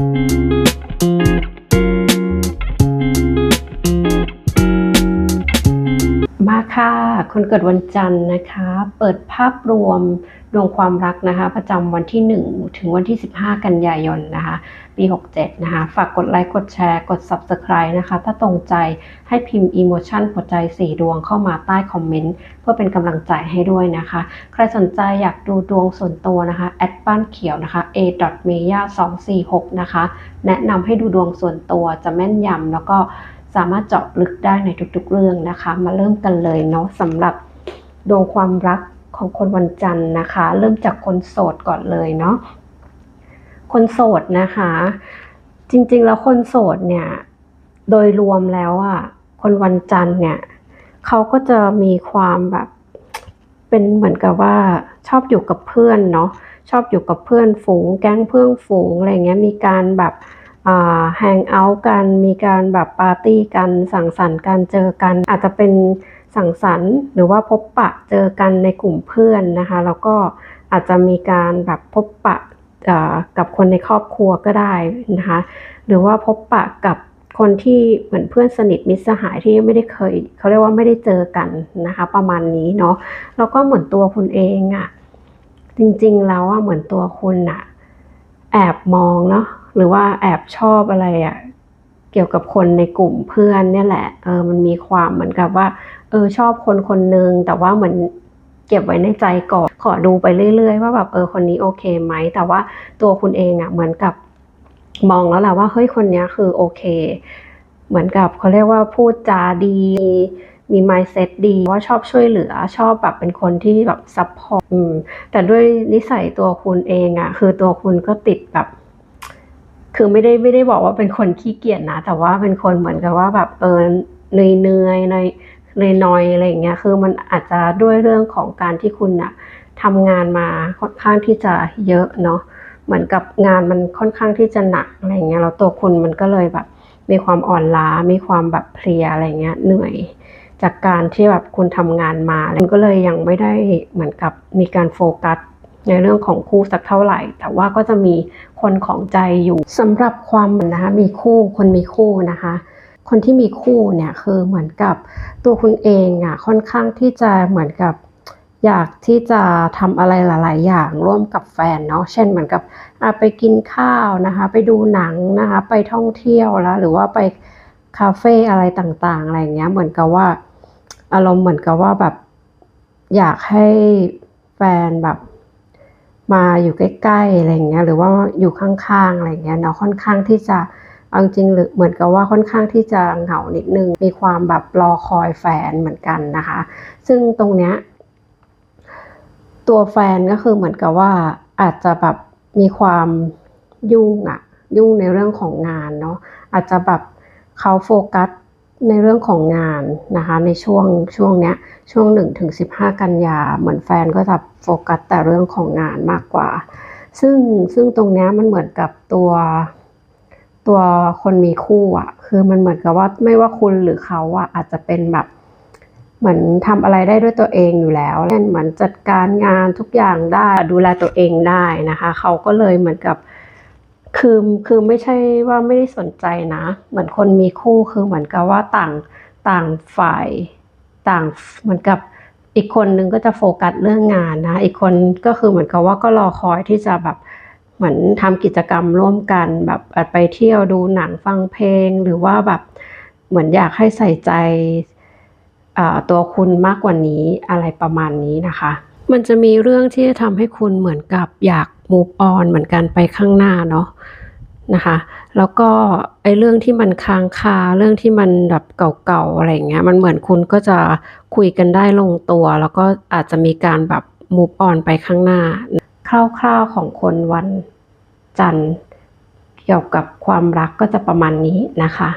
มา ค่ะ คนเกิดวันจันทร์นะคะ เปิดภาพรวมดวงความรักนะคะ ประจำวันที่ 1 ถึงวันที่ 15 กันยายนนะคะ ปี 67 นะคะ ฝากกดไลค์กดแชร์กด Subscribe นะคะ ถ้าตรงใจให้พิมพ์ Emotion หัวใจ 4 ดวงเข้ามาใต้คอมเมนต์ เพื่อเป็นกำลังใจให้ด้วยนะคะ ใครสนใจอยากดูดวงส่วนตัวนะคะแอดบ้านเขียวนะคะ a m e y a 2 4 6 นะคะ แนะนำให้ดูดวงส่วนตัวจะแม่นยำแล้วก็ สามารถเจาะลึกได้ในทุกๆเรื่องนะคะ มาเริ่มกันเลยเนาะสำหรับดวงความรักของคนวันจันทร์นะคะ เริ่มจากคนโสดก่อนเลยเนาะคนโสดนะคะ จริงๆแล้วคนโสดเนี่ยโดยรวมแล้วอะคนวันจันทร์เนี่ยเขาก็จะมีความแบบเป็นเหมือนกับว่าชอบอยู่กับเพื่อนเนาะชอบอยู่กับเพื่อนฝูง แก๊งเพื่อนฝูงอะไรเงี้ยมีการแบบ แฮงเอาท์กัน มีการแบบปาร์ตี้กัน สังสรรค์กันเจอกัน อาจจะเป็นสังสรรค์หรือว่าพบปะเจอกันในกลุ่มเพื่อนนะคะ แล้วก็อาจจะมีการแบบพบปะกับคนในครอบครัวก็ได้นะคะ หรือว่าพบปะกับคนที่เหมือนเพื่อนสนิทมิตรสหายที่ไม่ได้เคยเขาเรียกว่าไม่ได้เจอกันนะคะ ประมาณนี้เนาะแล้วก็เหมือนตัวคุณเองอะ่ะจริงๆแล้วอะเหมือนตัวคุณอะแอบมองเนาะ หรือว่าแอบชอบอะไรอะ่ะเกี่ยวกับคนในกลุ่มเพื่อนเนี่ยแหละเออมันมีความเหมือนกับว่า เออชอบคนคนนึงแต่ว่าเหมือนเก็บไว้ในใจก่อนขอดูไปเรื่อยๆ ว่าแบบเออคนนี้โอเคไหม แต่ว่าตัวคุณเองอะ่ะเหมือนกับมองแล้วแหละว่าเฮ้ยคนนี้คือโอเค เหมือนกับเขาเรียกว่าพูดจาดีมี mindset ดีว่าชอบช่วยเหลือชอบแบบเป็นคนที่แบบซัพพอร์ตแต่ด้วยนิสัยตัวคุณเองอะ่ะ คือตัวคุณก็ติดแบบ คือไม่ได้ไม่ได้บอกว่าเป็นคนขี้เกียจนะ แต่ว่าเป็นคนเหมือนกับว่าแบบเออเหนื่อยเหนื่อยในเลยนอยอะไรอย่างเงี้ย คือมันอาจจะด้วยเรื่องของการที่คุณอะทำงานมาค่อนข้างที่จะเยอะเนาะ เหมือนกับงานมันค่อนข้างที่จะหนักอะไรเงี้ย แล้วตัวคุณมันก็เลยแบบ มีความอ่อนล้า มีความแบบเพลียอะไรเงี้ย เหนื่อยจากการที่แบบคุณทำงานมาคุณก็เลยยังไม่ได้เหมือนกับมีการโฟกัส ในเรื่องของคู่สักเท่าไหร่ แต่ว่าก็จะมีคนของใจอยู่สำหรับความนะคะมีคู่คนมีคู่นะคะ คนที่มีคู่เนี่ยคือเหมือนกับตัวคุณเองอะค่อนข้างที่จะเหมือนกับอยากที่จะทำอะไรหลาย ๆ อย่างร่วมกับแฟนเนาะ เช่นเหมือนกับไปกินข้าวนะคะ ไปดูหนังนะคะ ไปท่องเที่ยวแล้ว หรือว่าไปคาเฟ่อะไรต่าง ๆ อะไรเงี้ย เหมือนกับว่าอารมณ์เหมือนกับว่าแบบอยากให้แฟนแบบ มาอยู่ใกล้ๆอะไรเงี้ยหรือว่าอยู่ข้างๆอะไรเงี้ยเนาะค่อนข้างที่จะเอาจริงหรือเหมือนกับว่าค่อนข้างที่จะเหงานิดนึง มีความแบบรอคอยแฟนเหมือนกันนะคะ ซึ่งตรงเนี้ยตัวแฟนก็คือเหมือนกับว่าอาจจะแบบมีความยุ่งอะยุ่งในเรื่องของงานเนาะอาจจะแบบเขาโฟกัส ในเรื่องของงานนะคะในช่วงช่วงเนี้ยช่วงหนึ่งถึงสิบห้ากันยา เหมือนแฟนก็จะโฟกัสแต่เรื่องของงานมากกว่า ซึ่งซึ่งตรงเนี้ยมันเหมือนกับตัวตัวคนมีคู่อะ คือมันเหมือนกับว่าไม่ว่าคุณหรือเขาอะอาจจะเป็นแบบ เหมือนทำอะไรได้ด้วยตัวเองอยู่แล้วเช่นเหมือนจัดการงานทุกอย่างได้ดูแลตัวเองได้นะคะ เขาก็เลยเหมือนกับ คือคือไม่ใช่ว่าไม่ได้สนใจนะ เหมือนคนมีคู่คือเหมือนกับว่าต่างต่างฝ่ายต่างเหมือนกับอีกคนนึงก็จะโฟกัสเรื่องงานนะ อีกคนก็คือเหมือนกับว่าก็รอคอยที่จะแบบเหมือนทำกิจกรรมร่วมกันแบบไปเที่ยวดูหนังฟังเพลง หรือว่าแบบเหมือนอยากให้ใส่ใจตัวคุณมากกว่านี้อะไรประมาณนี้นะคะ มันจะมีเรื่องที่จะทำให้คุณเหมือนกับอยาก move on เหมือนกันไปข้างหน้าเนาะ นะคะ แล้วก็ไอ้เรื่องที่มันค้างคาเรื่องที่มันแบบเก่าๆอะไรเงี้ย มันเหมือนคุณก็จะคุยกันได้ลงตัว แล้วก็อาจจะมีการแบบมูฟออนไปข้างหน้า คร่าวๆของคนวันจันทร์เกี่ยวกับความรักก็จะประมาณนี้นะคะ